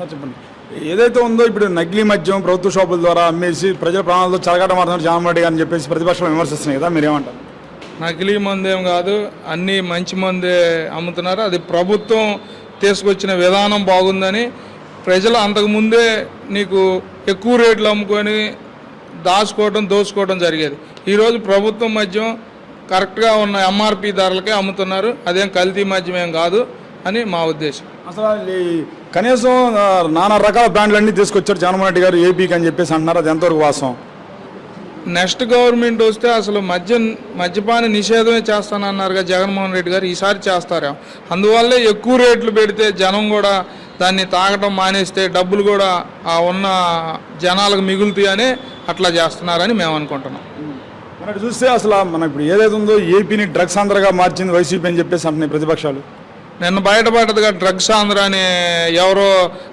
Sir చెప్పండి. ఏదైతే ఉందో ఇప్పుడు నకిలీ మద్యం ప్రభుత్వ షాపుల ద్వారా అమ్మేసి ప్రజల ప్రాణాలతో చెలగాట మారుతున్నారు జగన్మోహన్ రెడ్డి గారు అని చెప్పేసి ప్రతిపక్షాలు విమర్శిస్తున్నాయి కదా మీరేమంటారు? నకిలీ మందు ఏం కాదు అన్నీ మంచి మందే అమ్ముతున్నారు. అది ప్రభుత్వం తీసుకొచ్చిన విధానం బాగుందని ప్రజలు అంతకుముందే నీకు ఎక్కువ రేట్లు అమ్ముకొని దాచుకోవడం దోచుకోవడం జరిగేది. ఈరోజు ప్రభుత్వం మద్యం కరెక్ట్గా ఉన్న ఎంఆర్పి ధరలకే అమ్ముతున్నారు. అదేం కల్తీ మద్యం ఏం కాదు అని మా ఉద్దేశం. అసలు కనీసం నానా రకాల బ్రాండ్లు అన్ని తీసుకొచ్చారు జగన్మోహన్ రెడ్డి గారు ఏపీకి అని చెప్పేసి అంటున్నారు. అది ఎంతవరకు వాస్తవం? నెక్స్ట్ గవర్నమెంట్ వస్తే అసలు మద్యం మద్యపాన నిషేధమే చేస్తానన్నారుగా జగన్మోహన్ రెడ్డి గారు. ఈసారి చేస్తారేమో అందువల్లే ఎక్కువ రేట్లు పెడితే జనం కూడా దాన్ని తాగడం మానేస్తే డబ్బులు కూడా ఆ ఉన్న జనాలకు మిగులుతాయని అట్లా చేస్తున్నారని మేము అనుకుంటున్నాం. అటు చూస్తే అసలు మన ఇప్పుడు ఏదైతే ఉందో ఏపీని డ్రగ్స్ ఆంధ్రగా మార్చింది వైసీపీ అని చెప్పేసి అంటున్నాయి ప్రతిపక్షాలు. నిన్న బయటపడ్డదిగా డ్రగ్స్ ఆంధ్ర అని ఎవరో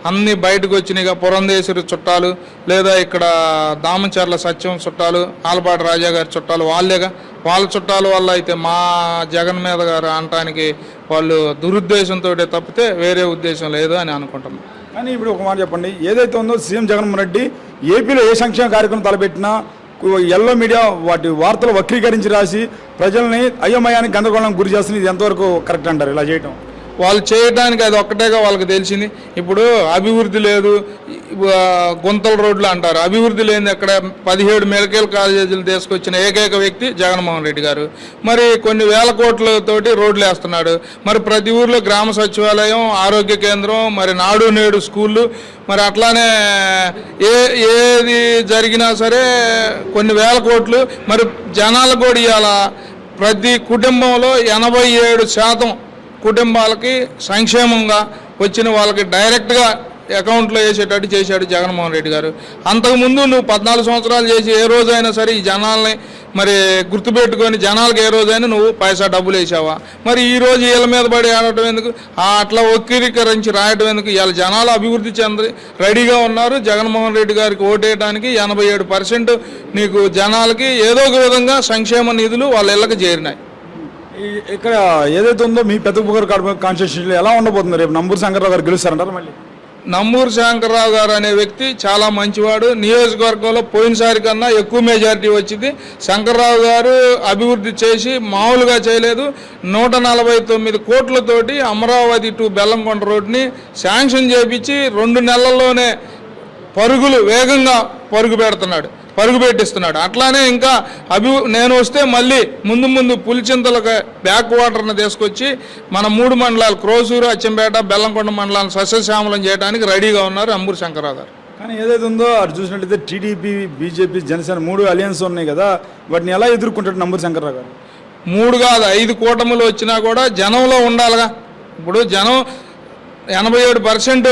అన్ని బయటకు వచ్చినాయిగా పురంధేశ్వరి చుట్టాలు లేదా ఇక్కడ దామచర్ల సత్యం చుట్టాలు ఆలపాటి రాజా గారి చుట్టాలు వాళ్ళేగా. వాళ్ళ చుట్టాల వల్ల అయితే మా జగన్ మీద గారు అనటానికి వాళ్ళు దురుద్దేశంతో తప్పితే వేరే ఉద్దేశం లేదు అని అనుకుంటున్నాం. కానీ ఇప్పుడు ఒక మాట చెప్పండి. ఏదైతే ఉందో సీఎం జగన్మోహన్ రెడ్డి ఏపీలో ఏ సంక్షేమ కార్యక్రమం తలపెట్టినా ఎల్లో మీడియా వాటి వార్తలు వక్రీకరించి రాసి ప్రజల్ని అయోమయానికి గందరగోళానికి గురి చేస్తుంది ఇది ఎంతవరకు కరెక్ట్ అంటారు? ఇలా చేయటం. వాళ్ళు చేయడానికి అది ఒక్కటేగా వాళ్ళకి తెలిసింది. ఇప్పుడు అభివృద్ధి లేదు గుంతల రోడ్లు అంటారు. అభివృద్ధి లేని అక్కడ పదిహేడు మెడికల్ కాలేజీలు తీసుకొచ్చిన ఏకైక వ్యక్తి జగన్మోహన్ రెడ్డి గారు. మరి కొన్ని వేల కోట్లతోటి రోడ్లు వేస్తున్నాడు. మరి ప్రతి ఊర్లో గ్రామ సచివాలయం ఆరోగ్య కేంద్రం మరి నాడు నేడు స్కూళ్ళు మరి అట్లానే ఏ ఏది జరిగినా సరే కొన్ని వేల కోట్లు మరి జనాలు కూడా ఇవాళ ప్రతి కుటుంబంలో ఎనభై ఏడు శాతం కుటుంబాలకి సంక్షేమంగా వచ్చిన వాళ్ళకి డైరెక్ట్గా అకౌంట్లో వేసేటట్టు చేశాడు జగన్మోహన్ రెడ్డి గారు. అంతకుముందు నువ్వు పద్నాలుగు సంవత్సరాలు చేసి ఏ రోజైనా సరే ఈ జనాల్ని మరి గుర్తుపెట్టుకొని జనాలకు ఏ రోజైనా నువ్వు పైసా డబ్బులు వేసావా? మరి ఈ రోజు వీళ్ళ మీద పడి ఆడటం ఎందుకు? ఆ అట్లా వక్రీకరించి రాయటం ఎందుకు? వీళ్ళ జనాలు అభివృద్ధి చెంది రెడీగా ఉన్నారు. జగన్మోహన్ రెడ్డి గారికి ఓటేయడానికి ఎనభై ఏడు పర్సెంట్ నీకు జనాలకి ఏదో ఒక విధంగా సంక్షేమ నిధులు వాళ్ళ ఇళ్ళకి చేరినాయి. ఇక్కడ ఏదైతే ఉందో మీ పెద్ద పుగర్ కాన్స్టిట్యూషన్ ఎలా ఉండబోతుంది? రేపు నంబూరు శంకర్రావు గారు గెలుస్తారంటారు మళ్ళీ? నంబూరు శంకర్రావు గారు అనే వ్యక్తి చాలా మంచివాడు. నియోజకవర్గంలో పోయినసారి కన్నా ఎక్కువ మెజారిటీ వచ్చింది. శంకర్రావు గారు అభివృద్ధి చేసి మామూలుగా చేయలేదు. నూట నలభై తొమ్మిది కోట్లతోటి అమరావతి టు బెల్లంకొండ రోడ్ని శాంక్షన్ చేపించి రెండు నెలల్లోనే పరుగులు వేగంగా పరుగు పెడుతున్నాడు. పరుగు పెట్టిస్తున్నాడు. అట్లానే ఇంకా అభి నేను వస్తే మళ్ళీ ముందు ముందు పులిచింతలకు బ్యాక్ వాటర్ని తీసుకొచ్చి మన మూడు మండలాలు క్రోసూరు అచ్చంపేట బెల్లంకొండ మండలాలను సస్యశ్యామలం చేయడానికి రెడీగా ఉన్నారు అంబూరు శంకరరావు గారు కానీ ఏదైతే ఉందో అటు చూసినట్లయితే టీడీపీ బీజేపీ జనసేన మూడు అలయన్స్ ఉన్నాయి కదా వాటిని ఎలా ఎదుర్కొంటాడు నంబూరు శంకర్రావు గారు మూడు కాదు ఐదు కూటములు వచ్చినా కూడా జనంలో ఉండాలిగా. ఇప్పుడు జనం ఎనభై ఏడు పర్సెంట్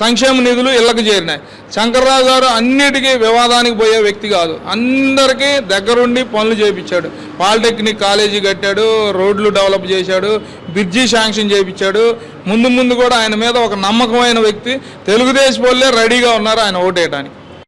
సంక్షేమ నిధులు ఇళ్ళకు చేరినాయి. శంకర్రావు గారు అన్నిటికీ వివాదానికి పోయే వ్యక్తి కాదు. అందరికీ దగ్గరుండి పనులు చేయించాడు పాలిటెక్నిక్ కాలేజీ కట్టాడు రోడ్లు డెవలప్ చేశాడు బ్రిడ్జి శాంక్షన్ చేయించాడు ముందు ముందు కూడా ఆయన మీద ఒక నమ్మకమైన వ్యక్తి. తెలుగుదేశం వాళ్ళే రెడీగా ఉన్నారు ఆయన ఓటేయడానికి